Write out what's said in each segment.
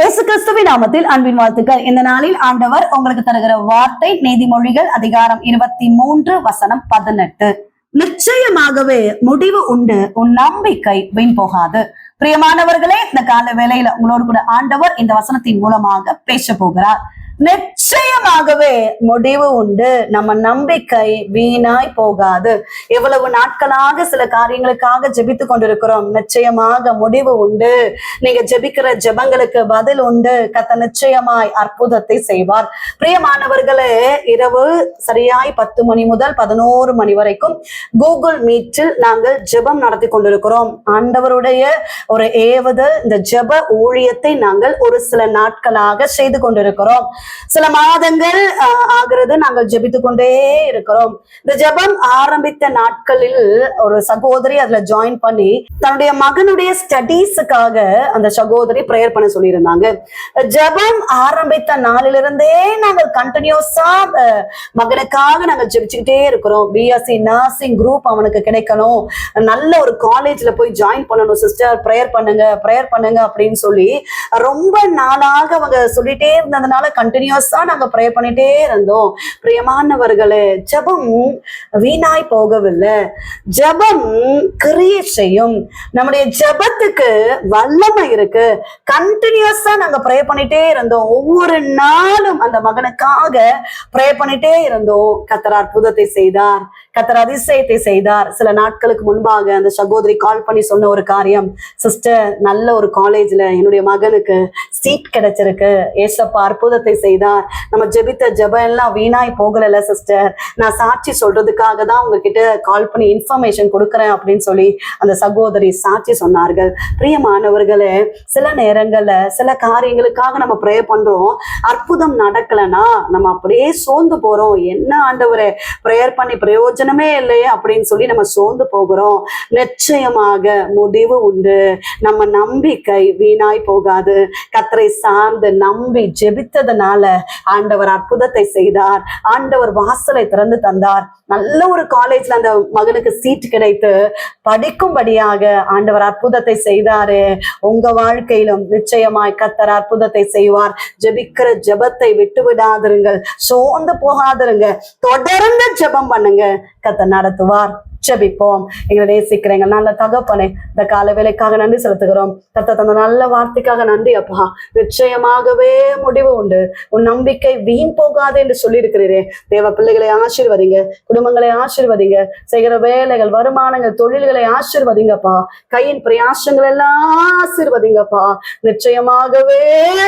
இயேசு கிறிஸ்துவின் நாமத்தில் அன்பின் வாழ்த்துக்கள். இந்த நாளில் ஆண்டவர் உங்களுக்கு தருகிற வார்த்தை நீதிமொழிகள் அதிகாரம் இருபத்தி மூன்று வசனம் பதினெட்டு. நிச்சயமாகவே முடிவு உண்டு உன் நம்பிக்கை வீண் போகாது. பிரியமானவர்களே இந்த கால வேலையில உங்களோடு கூட ஆண்டவர் இந்த வசனத்தின் மூலமாக பேச போகிறார். நிச்சயமாகவே முடிவு உண்டு. நம்ம நம்பிக்கை வீணாய் போகாது. எவ்வளவு நாட்களாக சில காரியங்களுக்காக ஜெபித்து கொண்டிருக்கிறோம். நிச்சயமாக முடிவு உண்டு. நீங்க ஜெபிக்கிற ஜெபங்களுக்கு பதில் உண்டு. கத்த நிச்சயமாய் அற்புதத்தை செய்வார். பிரியமானவர்களே இரவு சரியாய் பத்து மணி முதல் பதினோரு மணி வரைக்கும் கூகுள் மீட்டில் நாங்கள் ஜெபம் நடத்தி கொண்டிருக்கிறோம். ஆண்டவருடைய ஒரு ஏவது இந்த ஜெப ஊழியத்தை நாங்கள் ஒரு சில நாட்களாக செய்து கொண்டிருக்கிறோம். சில மாதங்கள் ஆகிறது நாங்கள் ஜெபித்து கொண்டே இருக்கிறோம். இந்த ஜெபம் ஆரம்பித்த நாட்களில் ஒரு சகோதரி அதுல ஜாயின் பண்ணி தன்னுடைய மகனுடைய ஸ்டடீஸுக்காக அந்த சகோதரி ப்ரேயர் பண்ண சொல்லியிருந்தாங்க. ஜெபம் ஆரம்பித்த நாளிலிருந்தே நாங்கள் கண்டினியூஸா மகனுக்காக நாங்கள் ஜெபிச்சுக்கிட்டே இருக்கிறோம். பிஎஸ்சி நர்சிங் குரூப் அவனுக்கு கிடைக்கணும். நல்ல ஒரு காலேஜ்ல போய் ஜாயின் பண்ணணும் சிஸ்டர் ப்ரேயர் பண்ணுங்க ப்ரேயர் பண்ணுங்க அப்படின்னு சொல்லி ரொம்ப நாளாக அவங்க சொல்லிட்டே இருந்ததுனால கண்டினியூஸா நாங்க ப்ரே பண்ணிட்டே இருந்தோம். பிரியமானவர்களே ஜெபம் வீணாய் போகவில்லை. ஜெபம் கிரியை செய்யும். நம்முடைய ஜெபத்துக்கு வல்லமை இருக்கு. கண்டினியூஸா நாங்க ப்ரே பண்ணிட்டே இருந்தோம். ஒவ்வொரு நாளும் அந்த மகனுக்காக ப்ரே பண்ணிட்டே இருந்தோம். கத்தர் அற்புதத்தை செய்தார். கத்தர் அதிசயத்தை செய்தார். சில நாட்களுக்கு முன்பாக அந்த சகோதரி கால் பண்ணி சொன்ன ஒரு காரியம் சிஸ்டர் நல்ல ஒரு காலேஜ்ல என்னுடைய மகனுக்கு சீட் கிடைச்சிருக்கு. ஏசப்பா அற்புதத்தை செய்தார். நம்ம ஜெபித்த ஜெபம் எல்லாம் வீணாய் போகல சிஸ்டர் நான் சாட்சி சொல்றதுக்காக தான் உங்ககிட்ட கால் பண்ணி இன்ஃபர்மேஷன் கொடுக்குறேன் அப்படின்னு சொல்லி அந்த சகோதரி சாட்சி சொன்னார்கள். பிரியமானவர்களே சில நேரங்கள்ல சில காரியங்களுக்காக நம்ம ப்ரே பண்றோம். அற்புதம் நடக்கலைன்னா நம்ம அப்படியே சோர்ந்து போறோம். என்ன ஆண்டவரே ப்ரேயர் பண்ணி பிரயோஜனமே இல்லையே அப்படின்னு சொல்லி நம்ம சோர்ந்து போகிறோம். நிச்சயமாக முடிவு உண்டு. நம்ம நம்பிக்கை வீணாய் போகாது. கத்த கர்த்தரை சார்ந்து நம்பி ஜெபித்ததுனால ஆண்டவர் அற்புதத்தை செய்தார். ஆண்டவர் வாசலை திறந்து தந்தார். நல்ல ஒரு காலேஜ்ல அந்த மகனுக்கு சீட் கிடைத்து படிக்கும்படியாக ஆண்டவர் அற்புதத்தை செய்தாரு. உங்க வாழ்க்கையிலும் நிச்சயமாய் கத்தர் அற்புதத்தை செய்வார். ஜெபிக்கிற ஜெபத்தை விட்டு விடாதிருங்கள். சோர்ந்து போகாதிருங்க. தொடர்ந்து ஜெபம் பண்ணுங்க. கத்தர் நடத்துவார். ஜபிப்போம் எங்களை நேசிக்கிற எங்கள் நல்ல தகப்பனே இந்த கால வேலைக்காக நன்றி செலுத்துகிறோம். தத்த தந்த நல்ல வார்த்தைக்காக நன்றி அப்பா. நிச்சயமாகவே முடிவு உண்டு. உன் நம்பிக்கை வீண் போகாது என்று சொல்லியிருக்கிறீரே. தேவ பிள்ளைகளை ஆசீர்வதிங்க குடும்பங்களை ஆசீர்வதிங்க செய்கிற வேலைகள் வருமானங்கள் தொழில்களை ஆசீர்வதிங்கப்பா. கையின் பிரயாசங்கள் எல்லாம் ஆசீர்வதிங்கப்பா. நிச்சயமாகவே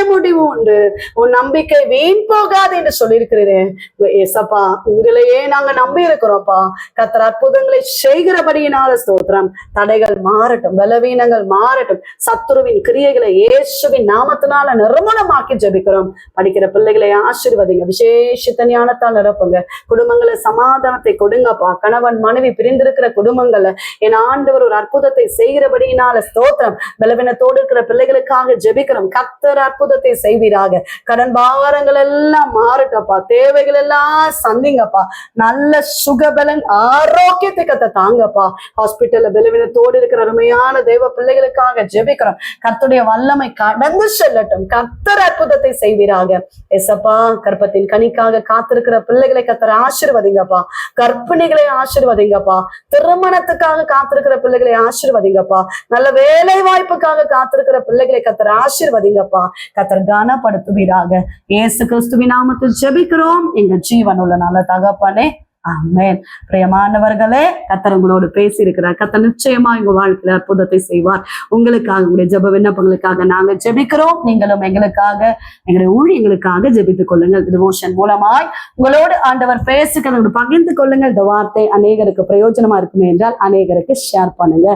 முடிவு உண்டு. உன் நம்பிக்கை வீண் போகாது என்று சொல்லியிருக்கிறீரே. ஏசப்பா உங்களையே நாங்க நம்பி இருக்கிறோம்ப்பா கத்திர அற்புதங்களை செய்கிறபடியினால ஸ்தோத்திரம். தடைகள் மாறட்டும் பலவீனங்கள் மாறட்டும். சத்துருவின் கிரியைகளை இயேசுவின் நாமத்தினால நிர்மூலமாக்கி ஜெபிக்கிறோம். படிக்கிற பிள்ளைகளை ஆசீர்வதிங்க. விசேஷித்த ஞானத்தால் நிரப்புங்க. குடும்பங்களை சமாதானத்தை கொடுங்கப்பா. கணவன் மனைவி பிரிந்திருக்கிற குடும்பங்கள்ல என் ஆண்டவர் ஒரு அற்புதத்தை செய்கிறபடியினால ஸ்தோத்திரம். பலவீனத்தோடு இருக்கிற பிள்ளைகளுக்காக ஜெபிக்கிறோம். கத்தர் அற்புதத்தை செய்வீராக. கடன் பாரங்கள் எல்லாம் மாறட்டப்பா தேவைகள் எல்லாம் சந்திங்கப்பா. நல்ல சுகபலன் ஆரோக்கியத்தை கத்த தாங்கப்பா. ஹாஸ்பிட்டல்ல பலவீனத்தோடு இருக்கிற அருமையான தெய்வ பிள்ளைகளுக்காக ஜெபிக்கிறோம். கர்த்தருடைய வல்லமை கடந்து செல்லட்டும். கர்த்தர் அற்புதத்தை செய்வீராக. எசப்பா கற்பத்தின் கனிக்காக காத்திருக்கிற பிள்ளைகளை கத்தர் ஆசிர்வதிங்கப்பா. கற்பிணிகளை ஆசிர்வதிங்கப்பா. திருமணத்துக்காக காத்திருக்கிற பிள்ளைகளை ஆசிர்வதிங்கப்பா. நல்ல வேலை வாய்ப்புக்காக காத்திருக்கிற பிள்ளைகளை கத்தர் ஆசிர்வதிங்கப்பா. கத்தர் கனப்படுத்துவீராக. இயேசு கிறிஸ்துவின் நாமத்தில் ஜெபிக்கிறோம். எங்க ஜீவன் உள்ள நல்ல தகப்பனே ஆமேன். பிரியமானவர்களே கத்தர் உங்களோடு பேசி இருக்கிறார் கத்தர் நிச்சயமா உங்க வாழ்க்கையில அற்புதத்தை செய்வார். உங்களுக்காக உங்களுடைய ஜெப விண்ணப்பங்களுக்காக நாங்க ஜெபிக்கிறோம். நீங்களும் எங்களுக்காக எங்களுடைய ஊழியங்களுக்காக ஜெபித்துக் கொள்ளுங்கள். டிவோஷன் மூலமாய் உங்களோடு ஆண்டவர் பேசுகிறவங்க பகிர்ந்து கொள்ளுங்கள். இந்த வார்த்தை அநேகருக்கு பிரயோஜனமா இருக்குமே என்றால் அநேகருக்கு ஷேர் பண்ணுங்க.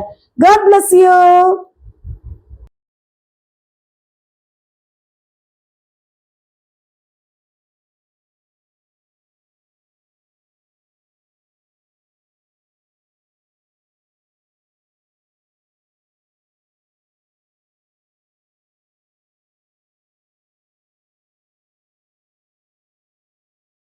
God bless you.